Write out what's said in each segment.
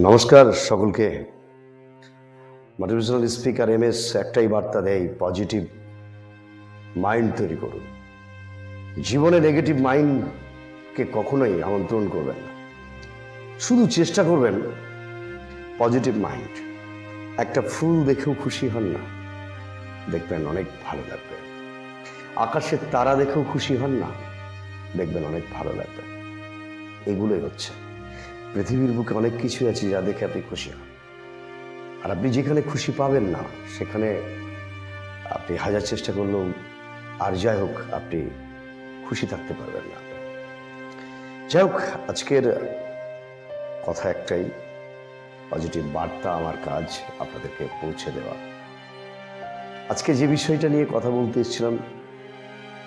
নমস্কার সকলকে। Motivational speaker M S একটাই বার্তা দেয় পজিটিভ মাইন্ড তৈরি করুন। জীবনে নেগেটিভ মাইন্ডকে কখনোই আমন্ত্রণ করবেন না। শুধু চেষ্টা করবেন পজিটিভ মাইন্ড একটা ফুল দেখেও খুশি হন না। দেখবেন অনেক ভালো লাগবে। আকাশের তারা দেখেও খুশি হন না। দেখবেন অনেক ভালো লাগবে। এগুলোই হচ্ছে। পৃথিবীর বুকে অনেক কিছু আছে যা দেখে আপনি খুশি হন। আর আপনি যেখানে খুশি পাবেন না, সেখানে আপনি হাজার চেষ্টা করলেও আর যাই হোক, আপনি খুশি থাকতে পারবেন না। যাই হোক, আজকের কথা একটাই, পজিটিভ বার্তা আমার কাজ আপনাদেরকে পৌঁছে দেওয়া। আজকে যে বিষয়টা নিয়ে কথা বলতে এসেছিলাম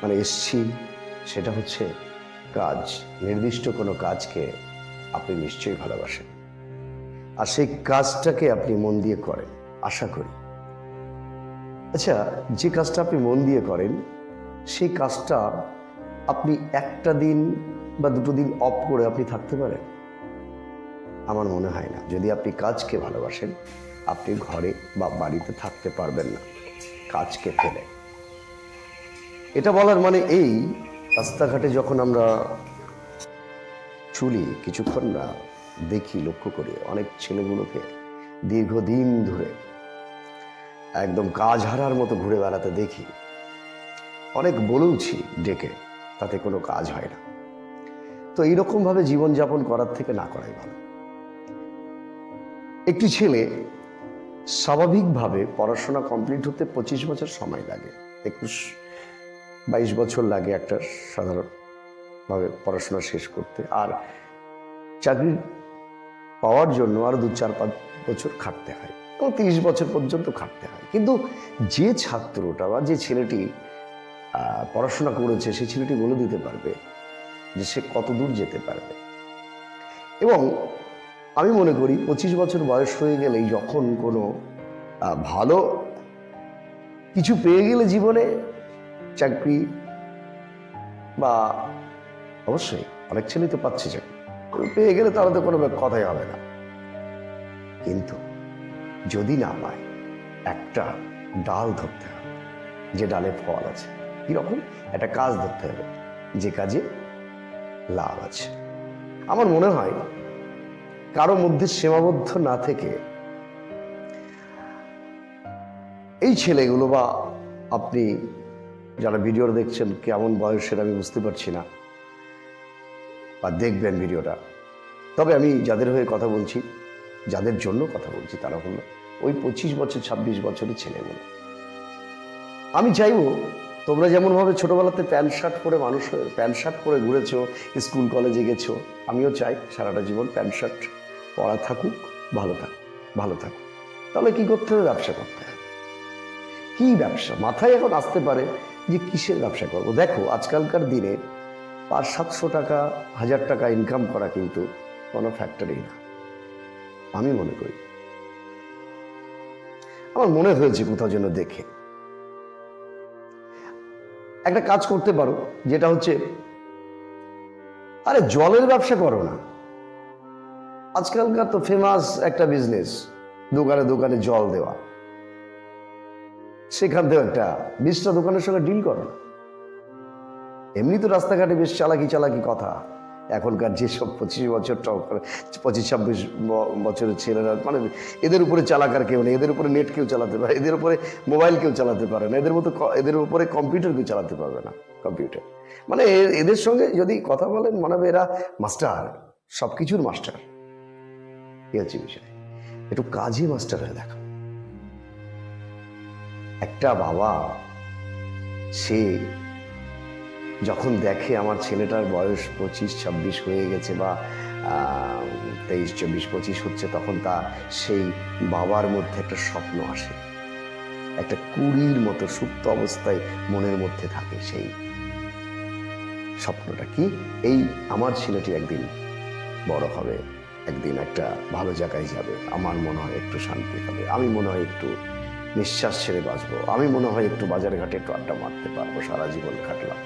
মানে এসছি, সেটা হচ্ছে কাজ, নির্দিষ্ট কোনো কাজকে আপনি নিশ্চয়ই ভালোবাসেন। আর সেই কাজটাকে আপনি মন দিয়ে করেন, আশা করি। আচ্ছা যে কাজটা আপনি মন দিয়ে করেন, সেই কাজটা আপনি একটা দিন বা দুটো দিন অফ করে আপনি থাকতে পারেন? আমার মনে হয় না। যদি আপনি কাজকে ভালোবাসেন, আপনি ঘরে বা বাড়িতে থাকতে পারবেন না। কাজকে ফেলে। এটা বলার মানে এই, রাস্তাঘাটে যখন আমরা চুলি কিছুক্ষণ না দেখি লক্ষ্য করি অনেক ছেলেগুলোকে দীর্ঘদিন ধরে একদম কাজ হারার মতো ঘুরে বেড়াতে দেখি। অনেক বলেওছি ডেকে, তাতে কোনো কাজ হয় না। তো এইরকমভাবে জীবনযাপন করার থেকে না করাই ভালো। একটি ছেলে স্বাভাবিকভাবে পড়াশোনা কমপ্লিট হতে পঁচিশ বছর সময় লাগে, একুশ বাইশ বছর লাগে একটা সাধারণভাবে পড়াশোনা শেষ করতে। আর চাকরি পাওয়ার জন্য আরও দু চার পাঁচ বছর খাটতে হয় এবং তিরিশ বছর পর্যন্ত খাটতে হয়। কিন্তু যে ছাত্রটা বা যে ছেলেটি পড়াশোনা করেছে সেই ছেলেটি বলে দিতে পারবে যে সে কত দূর যেতে পারবে। এবং আমি মনে করি পঁচিশ বছর বয়স হয়ে গেলেই যখন কোনো ভালো কিছু পেয়ে গেলে জীবনে চাকরি বা অবশ্যই, অনেক ছেলেই তো পাচ্ছি চাকরি পেয়ে গেলে তাহলে তো কোনো কথাই হবে না। কিন্তু যদি না পায়, একটা ডাল ধরতে হবে, যে ডালে ফল আছে। কীরকম? একটা কাজ ধরতে হবে, যে কাজে লাভ আছে। আমার মনে হয়, কারও মধ্যে সীমাবদ্ধ না থেকে এই ছেলেগুলো বা আপনি যারা ভিডিও দেখছেন, কেমন বয়সের আমি বুঝতে পারছি না বা দেখবেন ভিডিওটা। তবে আমি যাদের হয়ে কথা বলছি, যাদের জন্য কথা বলছি তারা হলো ওই পঁচিশ বছর, ছাব্বিশ বছরের ছেলেগুলো। আমি চাইব তোমরা যেমনভাবে ছোটবেলাতে প্যান্ট শার্ট পরে মানুষ প্যান্ট শার্ট পরে ঘুরেছো, স্কুল কলেজে গেছো, আমিও চাই সারাটা জীবন প্যান্ট শার্ট পরা থাকুক, ভালো থাক, ভালো থাকুক তাহলে কি করতে হবে? ব্যবসা করতে হবে। কি ব্যবসা? মাথায় এখন আসতে পারে যে কিসের ব্যবসা করব? দেখো, আজকালকার দিনে পাঁচ, সাতশো টাকা, হাজার টাকা ইনকাম করা কিন্তু কোনো ফ্যাক্টরি না। আমি মনে করি, আমার মনে হয়েছে কোথাও যেন দেখে। একটা কাজ করতে পারো, যেটা হচ্ছে, আরে জলের ব্যবসা করো না। আজকালকার তো ফেমাস একটা বিজনেস দোকানে দোকানে জল দেওয়া। সেখান থেকে একটা বিশটা দোকানের সঙ্গে ডিল করো না। এমনি তো রাস্তাঘাটে বেশ চালাকি চালাকি কথা। এখনকার যেসব পঁচিশ বছর পঁচিশ ছাব্বিশ বছরের ছেলেরা মানে এদের উপরে চালাকার কেউ নেই, এদের উপরে নেট কেউ চালাতে পারে, এদের উপরে মোবাইল কেউ চালাতে পারে না, এদের মতো এদের উপরে কম্পিউটার কেউ চালাতে পারবে না কম্পিউটার মানে এ- এদের সঙ্গে যদি কথা বলেন, মনে হবে এরা মাস্টার সব কিছুর মাস্টার এই হচ্ছে বিষয়। একটু কাজই মাস্টার হয়ে দেখা। একটা বাবা, সে যখন দেখে আমার ছেলেটার বয়স পঁচিশ, ছাব্বিশ হয়ে গেছে বা তেইশ, চব্বিশ, পঁচিশ হচ্ছে, তখন তার সেই বাবার মধ্যে একটা স্বপ্ন আসে। একটা কুড়ির মতো সুপ্ত অবস্থায় মনের মধ্যে থাকে সেই স্বপ্নটা। কি? এই আমার ছেলেটি একদিন বড় হবে, একদিন একটা ভালো জায়গায় যাবে। আমার মনে হয় একটু শান্তি হবে আমি মনে হয় একটু নিঃশ্বাস ছেড়ে বাঁচবো। আমি মনে হয় একটু বাজার ঘাটে একটু আড্ডা মারতে পারব, সারা জীবন খাটলাম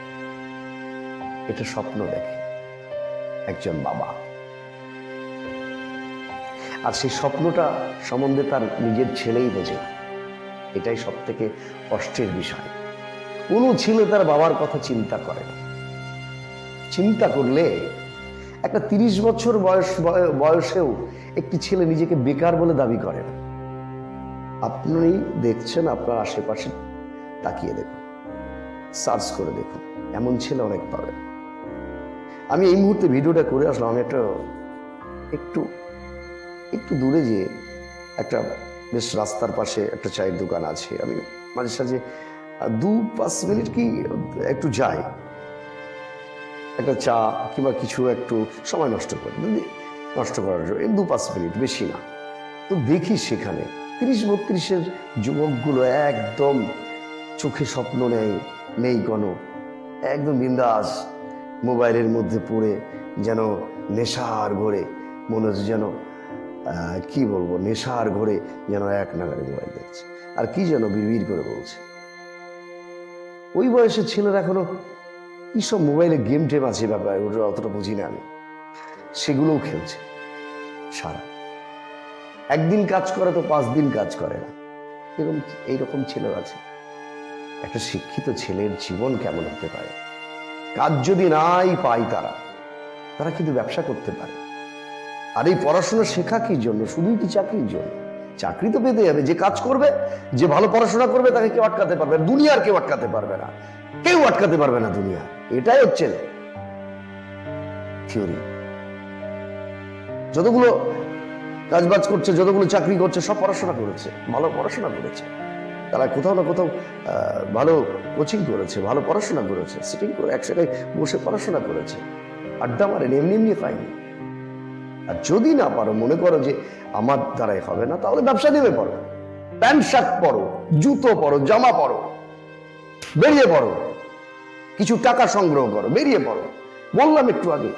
এটা স্বপ্ন দেখে একজন বাবা। আর সেই স্বপ্নটা সম্বন্ধে তার নিজের ছেলেই বোঝে না। এটাই সব থেকে কষ্টের বিষয়। কোনো ছেলে তার বাবার কথা চিন্তা করে চিন্তা করলে একটা তিরিশ বছর বয়স বয়- বয়সেও একটি ছেলে নিজেকে বেকার বলে দাবি করে না। আপনি দেখছেন, আপনার আশেপাশে তাকিয়ে দেখুন, সার্চ করে দেখুন, এমন ছেলে অনেক পাবেন। আমি এই মুহূর্তে ভিডিওটা করে আসলাম, আমি একটা একটু একটু দূরে যে একটা বেশ রাস্তার পাশে একটা চায়ের দোকান আছে। আমি মাঝে সাঝে দু পাঁচ মিনিট কি একটু যাই। একটা চা কিংবা কিছু একটু সময় নষ্ট করে। নষ্ট করার জন্য দু পাঁচ মিনিট, বেশি না। তো দেখি সেখানে তিরিশ বত্রিশের যুবকগুলো একদম চোখে স্বপ্ন নেই নেই কোনো। একদম বিন্দাস। মোবাইলের মধ্যে পড়ে যেন নেশার ঘরে, মনে হচ্ছে যেন কি বলব, নেশার ঘরে যেন এক নাগারে মোবাইল দেখছে। আর কি যেন বিড়বিড় করে বলছে। ওই বয়সের ছেলেরা এখনও সব মোবাইলে গেম টেম আছে ব্যাপারে, ওটা অতটা বুঝি না আমি। সেগুলোও খেলছে সারা। একদিন কাজ করে তো পাঁচ দিন কাজ করে না। এরকম, এইরকম ছেলেও আছে। একটা শিক্ষিত ছেলের জীবন কেমন হতে পারে? কাজ যদি নাই পায় তারা তারা কিন্তু ব্যবসা করতে পারে। আর এই পড়াশোনা শেখা কি জন্য? শুধুই কি চাকরির জন্য? চাকরি তো পেতে যাবে, যে কাজ করবে, যে ভালো পড়াশোনা করবে, তাকে কেউ আটকাতে পারবে দুনিয়ার কেউ আটকাতে পারবে না। কেউ আটকাতে পারবে না দুনিয়া। এটাই হচ্ছে থিওরি যতগুলো কাজবাজ করছে, যতগুলো চাকরি করছে, সব পড়াশোনা করেছে, ভালো পড়াশোনা করেছে। তারা কোথাও না কোথাও ভালো কোচিং করেছে, ভালো পড়াশোনা করেছে সিটিং করে এক জায়গায় বসে পড়াশোনা করেছে। আড্ডা মারেন এমনি এমনি পাইনি আর যদি না পারো, মনে করো যে আমার দ্বারাই হবে না, তাহলে ব্যবসা নেমে পড়ো। প্যান্ট, শার্ট পরো, জুতো পরো, জামা পরো, বেরিয়ে পড়ো। কিছু টাকা সংগ্রহ করো, বেরিয়ে পড়ো। বললাম একটু আগে,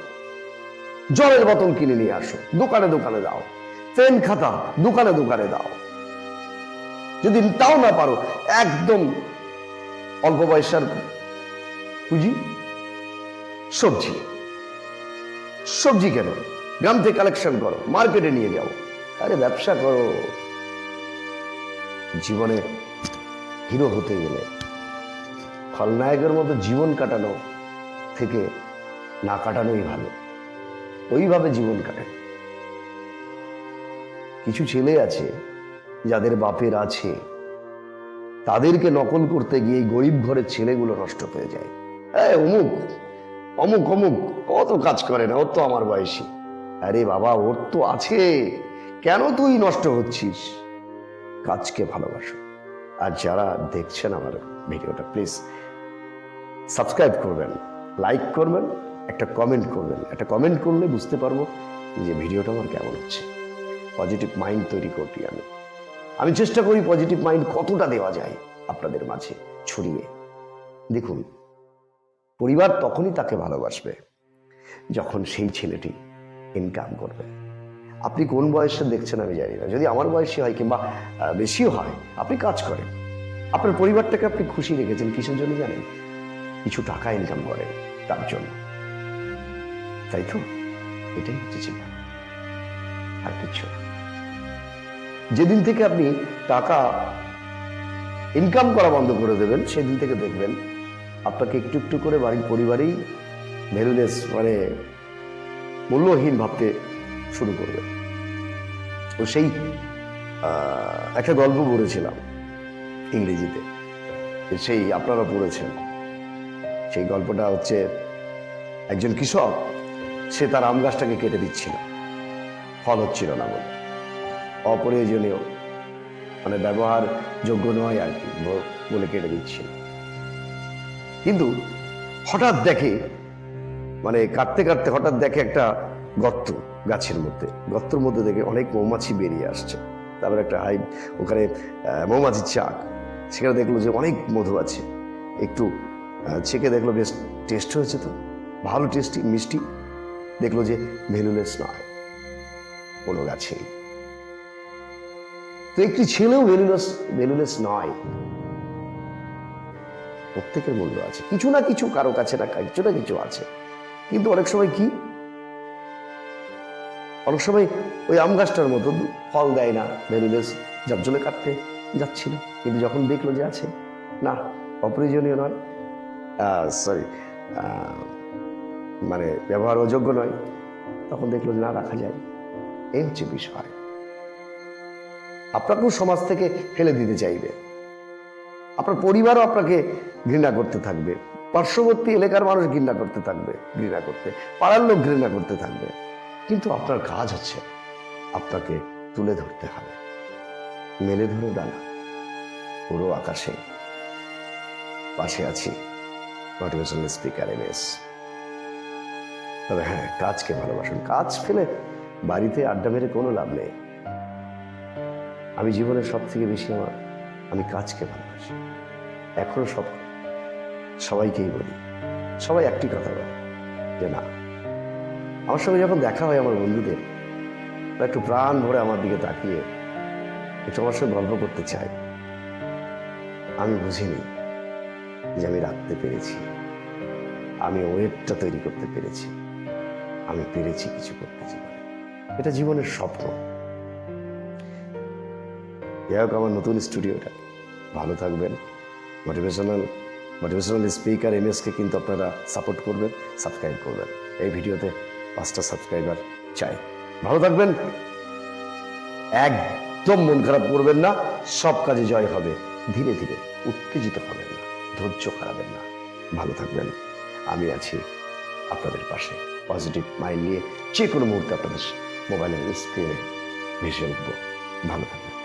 জলের বোতল কিনে নিয়ে আসো, দোকানে দোকানে দাও। পেন খাতা, দোকানে দোকানে দাও। যদি তাও না পারো, একদম অল্প পয়সার পুঁজি, সবজি। সবজি কেন? গ্রাম থেকে কালেকশন করো, মার্কেটে নিয়ে যাও। আরে ব্যবসা করো। জীবনে হিরো হতে গেলে খলনায়কের মতো জীবন কাটানো থেকে না কাটানোই ভালো। ওইভাবে জীবন কাটে। কিছু ছেলে আছে যাদের বাপের আছে, তাদেরকে নকল করতে গিয়ে গরিব ঘরের ছেলেগুলো নষ্ট হয়ে যায়। এই অমুক অমুক অমুক, কত কাজ করে না, ওর তো আমার বয়সী। আরে বাবা, ওর তো আছে, কেন তুই নষ্ট হচ্ছিস? কাজকে ভালোবাসো। আর যারা দেখছেন আমার ভিডিওটা প্লিজ সাবস্ক্রাইব করবেন লাইক করবেন, একটা কমেন্ট করবেন। একটা কমেন্ট করলে বুঝতে পারব যে ভিডিওটা আমার কেমন হচ্ছে। পজিটিভ মাইন্ড তৈরি করতে আমি। আমি চেষ্টা করি পজিটিভ মাইন্ড কতটা দেওয়া যায় আপনাদের মাঝে ছড়িয়ে। দেখুন, পরিবার তখনই তাকে ভালোবাসবে যখন সেই ছেলেটি ইনকাম করবে। আপনি কোন বয়সে দেখছেন আমি জানি না। যদি আমার বয়সী হয় কিংবা বেশিও হয়, আপনি কাজ করেন। আপনার পরিবারটাকে আপনি খুশি রেখেছেন, কিসের জন্য জানেন? কিছু টাকা ইনকাম করেন তার জন্য। তাই তো? এটাই হচ্ছে জীবন আর কিছু না। যেদিন থেকে আপনি টাকা ইনকাম করা বন্ধ করে দেবেন, সেদিন থেকে দেখবেন আপনাকে একটু একটু করে বাড়ির পরিবারেই ভ্যালুলেস মানে মূল্যহীন ভাবতে শুরু করবে। তো সেই একটা গল্প পড়েছিলাম ইংরেজিতে সেই আপনারা পড়েছেন। সেই গল্পটা হচ্ছে একজন কৃষক, সে তার আম গাছটাকে কেটে দিচ্ছিল। ফল হচ্ছিল না বলে। অপ্রয়োজনীয়। মানে ব্যবহার যোগ্য নয় আর কি বলে কেটে দিচ্ছিল কিন্তু হঠাৎ দেখে মানে কাটতে কাটতে হঠাৎ দেখে একটা গর্ত গাছের মধ্যে। গর্তের মধ্যে দেখে অনেক মৌমাছি বেরিয়ে আসছে। তারপর একটা হাই ওখানে আহ, মৌমাছির চাক। সেখানে দেখল যে অনেক মধু আছে। একটু ছেঁকে দেখল বেশ টেস্ট হয়েছে তো। ভালো টেস্টি মিষ্টি। দেখল যে ভেলুলেস নয়। কোনো গাছেই। তো একটি ছেলেও ভ্যালুলেস ভ্যালুলেস নয়। প্রত্যেকের মূল্য আছে। কিছু না কিছু কারও কাছে না, কিছু না কিছু আছে। কিন্তু অনেক সময় কি? অনেক সময় ওই আম গাছটার মতো ফল দেয় না বেরুলেস যার জন্য কাটতে যাচ্ছিল। কিন্তু যখন দেখল যে আছে, না, অপ্রয়োজনীয় নয় সরি মানে ব্যবহার অযোগ্য নয়, তখন দেখল যে না, রাখা যায়। এই হচ্ছে বিষয় আপনাকেও সমাজ থেকে ফেলে দিতে চাইবে। আপনার পরিবারও আপনাকে ঘৃণা করতে থাকবে। পার্শ্ববর্তী এলাকার মানুষ ঘৃণা করতে থাকবে, ঘৃণা করতে। পাড়ার লোক ঘৃণা করতে থাকবে। কিন্তু আপনার কাজ হচ্ছে আপনাকে তুলে ধরতে হবে। মেলে ধরে ডানা পুরো আকাশে। পাশে আছি মোটিভেশনাল স্পিকার এম এস তবে হ্যাঁ কাজকে ভালোবাসুন। কাজ ফেলে বাড়িতে আড্ডা মেরে কোনো লাভ নেই। আমি জীবনের সব থেকে বেশি আমার, আমি কাজকে ভালোবাসি। এখনও সব সবাইকেই বলি, সবাই একটি কথা বলে যে না, আমার সঙ্গে যখন দেখা হয় আমার বন্ধুদের একটু প্রাণ ভরে আমার দিকে তাকিয়ে একটু আমার সঙ্গে গল্প করতে চায় আমি বুঝিনি যে আমি রাখতে পেরেছি। আমি ওয়েবটা তৈরি করতে পেরেছি। আমি পেরেছি কিছু করতে জীবনে। এটা জীবনের স্বপ্ন। যাই হোক, আমার নতুন স্টুডিওটা। ভালো থাকবেন। Motivational motivational speaker M SK কিন্তু আপনারা সাপোর্ট করবেন সাবস্ক্রাইব করবেন। এই ভিডিওতে পাঁচটা সাবস্ক্রাইবার চাই। ভালো থাকবেন। একদম মন খারাপ করবেন না। সব কাজে জয় হবে। ধীরে ধীরে উত্তেজিত হবেন না। ধৈর্য হারাবেন না। ভালো থাকবেন। আমি আছি আপনাদের পাশে। পজিটিভ মাইন্ড নিয়ে যে কোনো মুহূর্তে আপনাদের মোবাইলের স্ক্রিনে ভেসে উঠবো। ভালো থাকবেন।